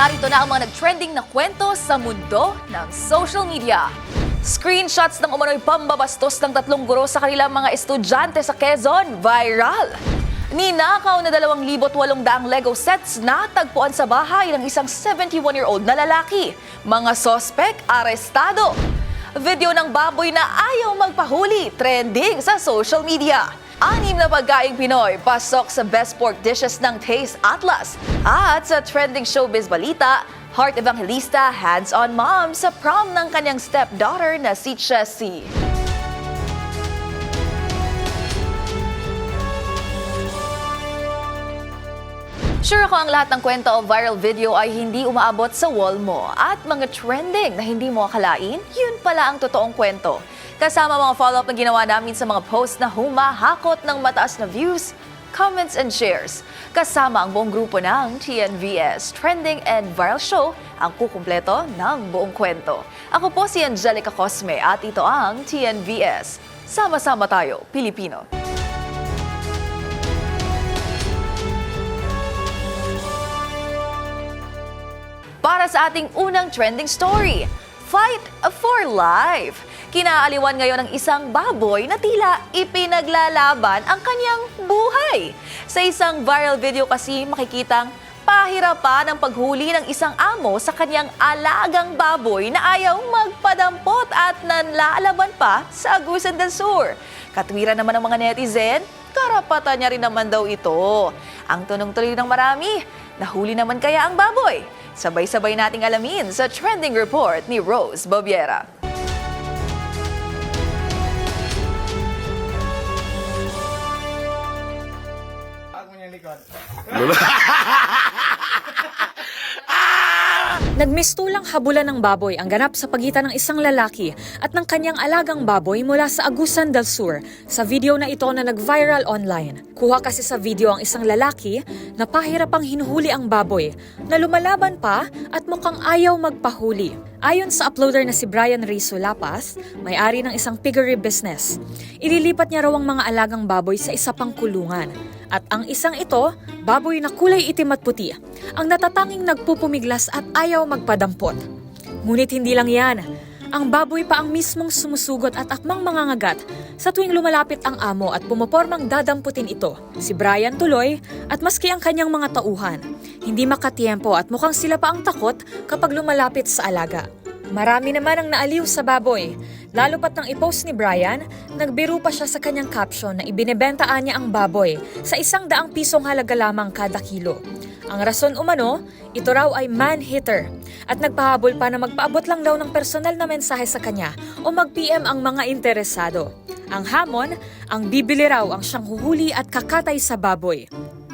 narito na ang mga nag-trending na kwento sa mundo ng social media. Screenshots ng umano'y pambabastos ng tatlong guro sa kanilang mga estudyante sa Quezon, viral. Ninakaw na 2,800 Lego sets na tagpuan sa bahay ng isang 71-year-old na lalaki. Mga sospek arestado. Video ng baboy na ayaw magpahuli, trending sa social media. Anim na pagkaing Pinoy pasok sa best pork dishes ng Taste Atlas. At sa trending showbiz balita, Heart Evangelista hands-on mom sa prom ng kanyang stepdaughter na si Chessie. Sure ako ang lahat ng kwento o viral video ay hindi umaabot sa wall mo at mga trending na hindi mo akalain, yun pala ang totoong kwento. Kasama mga follow-up na ginawa namin sa mga post na humahakot ng mataas na views, comments and shares. Kasama ang buong grupo ng TNVS Trending and Viral Show ang kukumpleto ng buong kwento. Ako po si Angelica Cosme at ito ang TNVS. Sama-sama tayo, Pilipino. para sa ating unang trending story. Fight for Life. Kinaaliwan ngayon ng isang baboy na tila ipinaglalaban ang kanyang buhay. Sa isang viral video kasi makikitang pahirapan ang paghuli ng isang amo sa kanyang alagang baboy na ayaw magpadampot at nanlalaban pa sa Agusan del Sur. Katwiran naman ng mga netizen, karapatan niya rin naman daw ito. Ang tunong tuloy ng marami, nahuli naman kaya ang baboy? Sabay-sabay nating alamin sa trending report ni Rose Bobiera. Nagmistulang habulan ng baboy ang ganap sa pagitan ng isang lalaki at ng kanyang alagang baboy mula sa Agusan del Sur sa video na ito na nag-viral online. Kuha kasi sa video ang isang lalaki na pahirapang hinuhuli ang baboy na lumalaban pa at mukhang ayaw magpahuli. Ayon sa uploader na si Brian Rizzo Lapas, may-ari ng isang piggery business, ililipat niya raw ang mga alagang baboy sa isa pang kulungan. At ang isang ito, baboy na kulay itim at puti, ang natatanging nagpupumiglas at ayaw magpadampot. Ngunit hindi lang yan. Ang baboy pa ang mismong sumusugot at akmang mangangagat sa tuwing lumalapit ang amo at pumopormang dadamputin ito. Si Brian tuloy at maski ang kanyang mga tauhan. Hindi makatiempo at mukhang sila pa ang takot kapag lumalapit sa alaga. Marami naman ang naaliw sa baboy. Lalo pat nang i-post ni Brian, nagbiro pa siya sa kanyang caption na ibinibentaan niya ang baboy sa isang daang pisong halaga lamang kada kilo. Ang rason umano, ito raw ay man-hitter at nagpahabol pa na magpaabot lang daw ng personal na mensahe sa kanya o mag-PM ang mga interesado. Ang hamon, ang bibili raw ang siyang huhuli at kakatay sa baboy.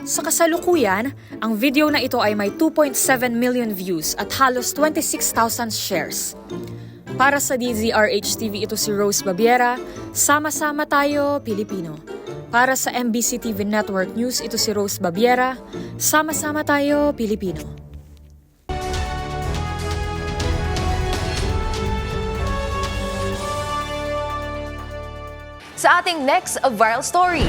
Sa kasalukuyan, ang video na ito ay may 2.7 million views at halos 26,000 shares. Para sa DZRH TV ito si Rose Babiera, sama-sama tayo Pilipino. Para sa MBC TV Network News ito si Rose Babiera, sama-sama tayo Pilipino. Sa ating next viral story,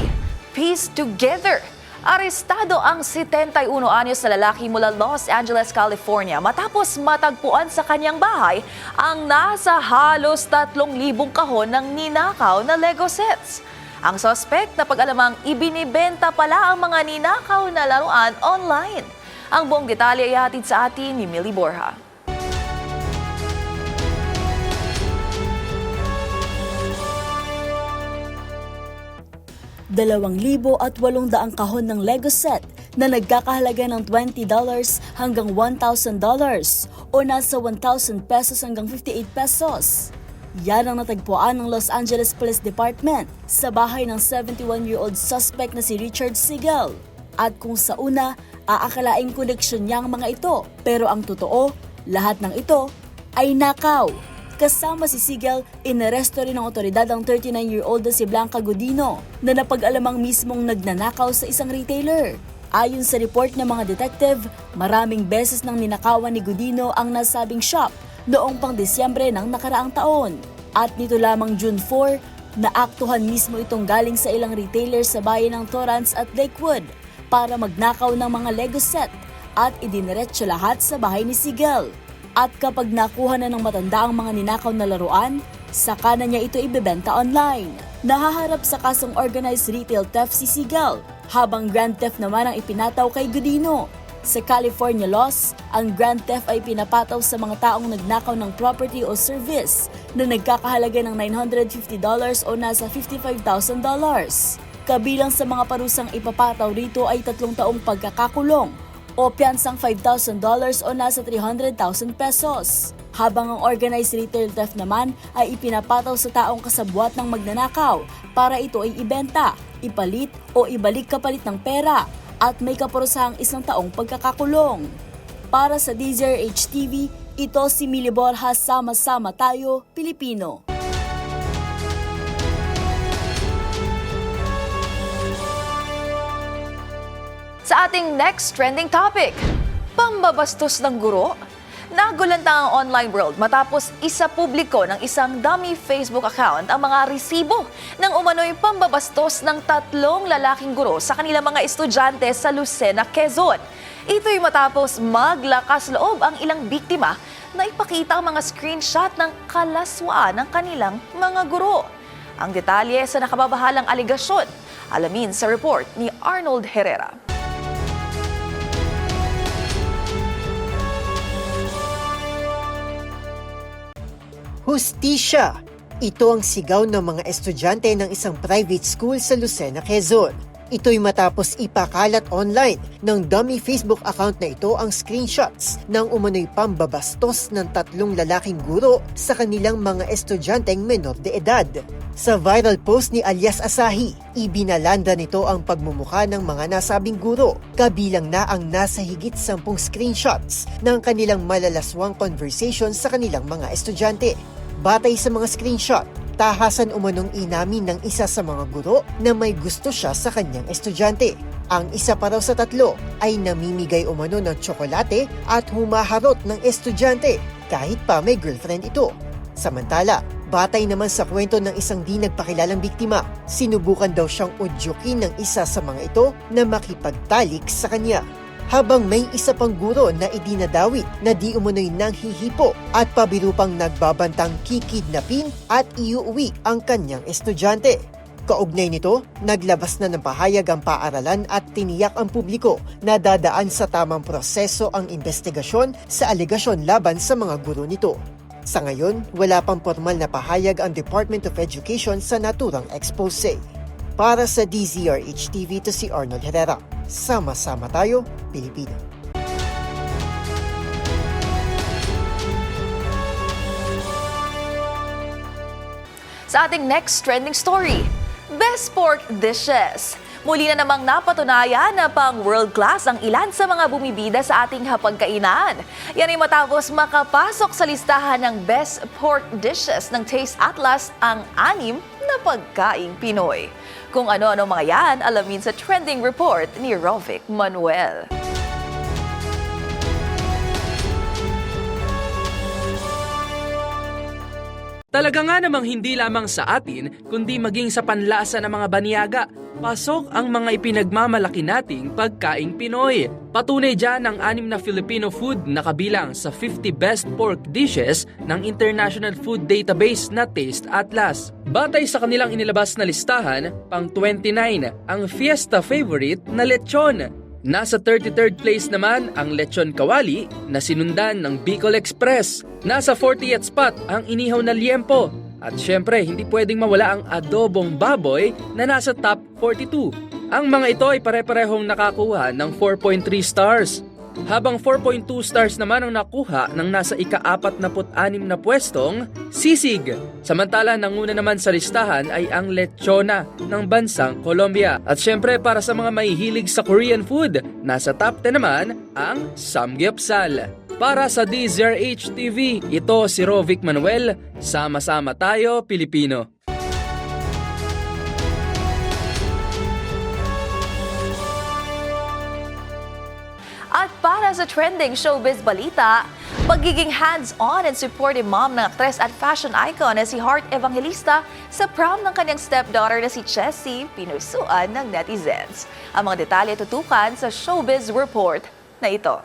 Peace Together. Arestado ang 71 anyos na lalaki mula Los Angeles, California matapos matagpuan sa kanyang bahay ang nasa halos 3,000 kahon ng ninakaw na Lego sets. Ang suspect na pag-alamang ibinibenta pala ang mga ninakaw na laruan online. Ang buong detalye ay hatid sa atin ni Millie Borja. Dalawang libo at walong daang kahon ng Lego set na nagkakahalaga ng $20 hanggang $1,000 o nasa 1,000 pesos hanggang 58 pesos. Yan ang natagpuan ng Los Angeles Police Department sa bahay ng 71-year-old suspect na si Richard Siegel. At kung sa una, aakalaing koneksyon niya ang mga ito. Pero ang totoo, lahat ng ito ay nakaw. Kasama si Sigel, inaresto rin ng otoridad ang 39-year-old na si Blanca Godino na napag-alamang mismong nagnanakaw sa isang retailer. Ayon sa report ng mga detective, maraming beses nang ninakawan ni Godino ang nasabing shop noong pang Disyembre ng nakaraang taon. At nito lamang June 4, naaktuhan mismo itong galing sa ilang retailer sa bayan ng Torrance at Lakewood para magnakaw ng mga Lego set at idiniretso lahat sa bahay ni Sigel. At kapag nakuha na ng matanda ang mga ninakaw na laruan, saka na niya ito ibebenta online. Nahaharap sa kasong organized retail theft si Sigel, habang grand theft naman ang ipinataw kay Godino. Sa California laws, ang grand theft ay pinapataw sa mga taong nagnakaw ng property o service na nagkakahalaga ng $950 o nasa $55,000. Kabilang sa mga parusang ipapataw rito ay tatlong taong pagkakakulong o piyansang $5,000 o nasa 300,000 pesos. Habang ang organized retail theft naman ay ipinapataw sa taong kasabwat ng magnanakaw para ito ay ibenta, ipalit o ibalik kapalit ng pera at may kaparusahang isang taong pagkakakulong. Para sa DZRH TV, ito si Mili Borja Sama-sama Tayo, Pilipino. Sa ating next trending topic, pambabastos ng guro. Nagulanta ang online world matapos isa publiko ng isang dummy Facebook account ang mga resibo ng umano'y pambabastos ng tatlong lalaking guro sa kanilang mga estudyante sa Lucena, Quezon. Ito'y matapos maglakas loob ang ilang biktima na ipakita ang mga screenshot ng kalaswaan ng kanilang mga guro. Ang detalye sa nakababahalang aligasyon, alamin sa report ni Arnold Herrera. Hustisya! Ito ang sigaw ng mga estudyante ng isang private school sa Lucena, Quezon. Ito'y matapos ipakalat online ng dummy Facebook account na ito ang screenshots ng umano'y pambabastos ng tatlong lalaking guro sa kanilang mga estudyanteng menor de edad. Sa viral post ni alias Asahi, ibinalanda nito ang pagmumukha ng mga nasabing guro, kabilang na ang nasa higit sampung screenshots ng kanilang malalaswang conversation sa kanilang mga estudyante. Batay sa mga screenshot, tahasan umanong inamin ng isa sa mga guro na may gusto siya sa kanyang estudyante. Ang isa pa raw sa tatlo ay namimigay umano ng tsokolate at humaharot ng estudyante kahit pa may girlfriend ito. Samantala, batay naman sa kwento ng isang di nagpakilalang biktima, sinubukan daw siyang udyukin ng isa sa mga ito na makipagtalik sa kanya habang may isa pang guro na idinadawit na di umunoy nang hihipo at pabiro pang nagbabantang kikidnapin at iuwi ang kanyang estudyante. Kaugnay nito, naglabas na ng pahayag ang paaralan at tiniyak ang publiko na dadaan sa tamang proseso ang investigasyon sa alegasyon laban sa mga guro nito. Sa ngayon, wala pang formal na pahayag ang Department of Education sa naturang expose. Para sa DZRH TV to si Arnold Herrera. Sama-sama tayo, Pilipino. Sa ating next trending story, Best Pork Dishes. Muli na namang napatunayan na pang world class ang ilan sa mga bumibida sa ating hapagkainan. Yan ay matapos makapasok sa listahan ng Best Pork Dishes ng Taste Atlas ang anim na pagkaing Pinoy. Kung ano-ano mga yan, alamin sa trending report ni Rovic Manuel. Talaga nga namang hindi lamang sa atin, kundi maging sa panlasa ng mga banyaga. Pasok ang mga ipinagmamalaki nating pagkaing Pinoy. Patunay dyan ang anim na Filipino food na kabilang sa 50 best pork dishes ng International Food Database na Taste Atlas. Batay sa kanilang inilabas na listahan, pang 29 ang fiesta favorite na lechon Nasa 33rd place naman ang Lechon Kawali na sinundan ng Bicol Express. Nasa 40th spot ang inihaw na liempo. At syempre, hindi pwedeng mawala ang adobong baboy na nasa top 42. Ang mga ito ay pare-parehong nakakuha ng 4.3 stars. Habang 4.2 stars naman ang nakuha ng nasa ika-46 na pwestong sisig. Samantala, nanguna naman sa listahan ay ang lechona ng bansang Colombia. At syempre para sa mga mahihilig sa Korean food, nasa top 10 naman ang samgyeopsal. Para sa DZRH TV, ito si Rovic Manuel. Sama-sama tayo, Pilipino. Para sa trending showbiz balita, pagiging hands-on and supportive mom ng aktres at fashion icon na si Heart Evangelista sa prom ng kanyang stepdaughter na si Chessie, pinusuan ng netizens. Ang mga detalye tutukan sa showbiz report na ito.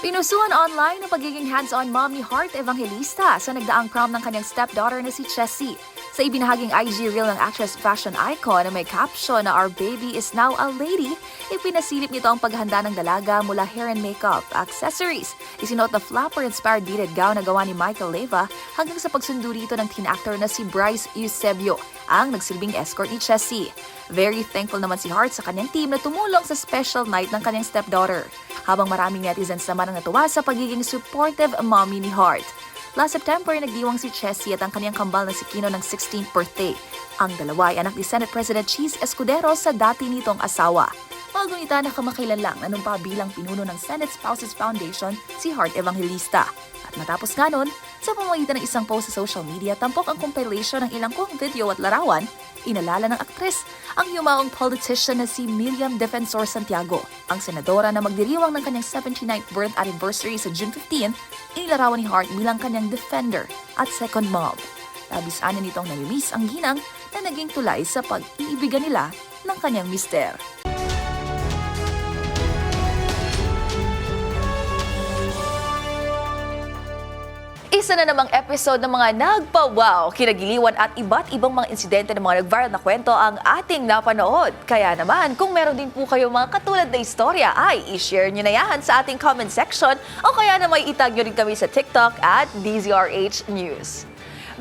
Pinusuan online ang pagiging hands-on mom ni Heart Evangelista sa nagdaang prom ng kanyang stepdaughter na si Chessie. Sa ibinahaging IG reel ng actress fashion icon na may caption na Our baby is now a lady, ipinasilip nito ang paghanda ng dalaga mula hair and makeup, accessories, isinuot na flapper-inspired beaded gown na gawa ni Michael Leva hanggang sa pagsundo rito ng teen actor na si Bryce Eusebio, ang nagsilbing escort ni Chessie. Very thankful naman si Hart sa kanyang team na tumulong sa special night ng kanyang stepdaughter. Habang maraming netizens naman ang natuwa sa pagiging supportive mommy ni Hart. Last September, nagdiwang si Chessie at ang kanyang kambal na si Kino ng 16th birthday. Ang dalawa ay anak ni Senate President Cheese Escudero sa dati nitong asawa. Magunita na kamakailan lang nanumpa bilang pinuno ng Senate Spouses Foundation si Hart Evangelista. At matapos nga nun, sa pamamagitan ng isang post sa social media, tampok ang compilation ng ilang kong video at larawan, inalala ng aktres ang yumaong politician na si Miriam Defensor Santiago, ang senadora na magdiriwang ng kanyang 79th birth anniversary sa June 15, inilarawan ni Hart bilang kanyang defender at second mom. Labis-ana nitong nalimis ang ginang na naging tulay sa pag-iibigan nila ng kanyang mister. Isa na namang episode ng mga nagpa-wow, kinagiliwan at iba't ibang mga insidente ng mga nag-viral na kwento ang ating napanood. Kaya naman, kung meron din po kayo mga katulad na istorya, ay i-share nyo na yan sa ating comment section o kaya na may itag nyo rin kami sa TikTok at DZRH News.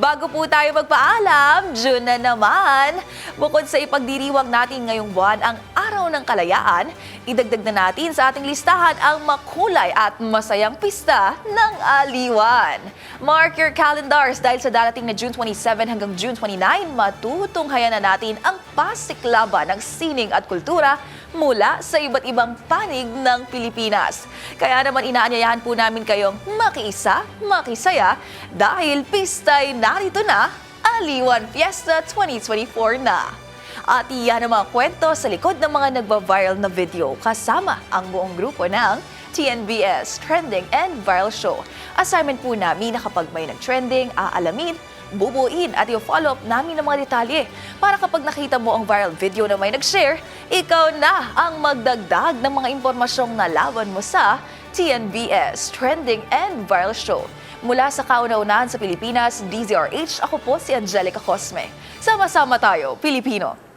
Bago po tayo magpaalam, June na naman. Bukod sa ipagdiriwang natin ngayong buwan ang Araw ng Kalayaan, idagdag na natin sa ating listahan ang makulay at masayang pista ng Aliwan. Mark your calendars dahil sa darating na June 27 hanggang June 29, matutunghayan na natin ang pasiklaban ng sining at kultura mula sa iba't ibang panig ng Pilipinas. Kaya naman inaanyayahan po namin kayong makiisa, makisaya dahil pistay narito na, Aliwan Fiesta 2024 na. At iyan ang mga kwento sa likod ng mga nagba-viral na video kasama ang buong grupo ng TNBS Trending and Viral Show. Assignment po namin na kapag may nag-trending, aalamin, bubuin at i-follow up namin ng mga detalye para kapag nakita mo ang viral video na may nag-share, ikaw na ang magdagdag ng mga impormasyong nalaban mo sa TNBS Trending and Viral Show. Mula sa kauna-unahan sa Pilipinas, DZRH, ako po si Angelica Cosme. Sama-sama tayo, Pilipino.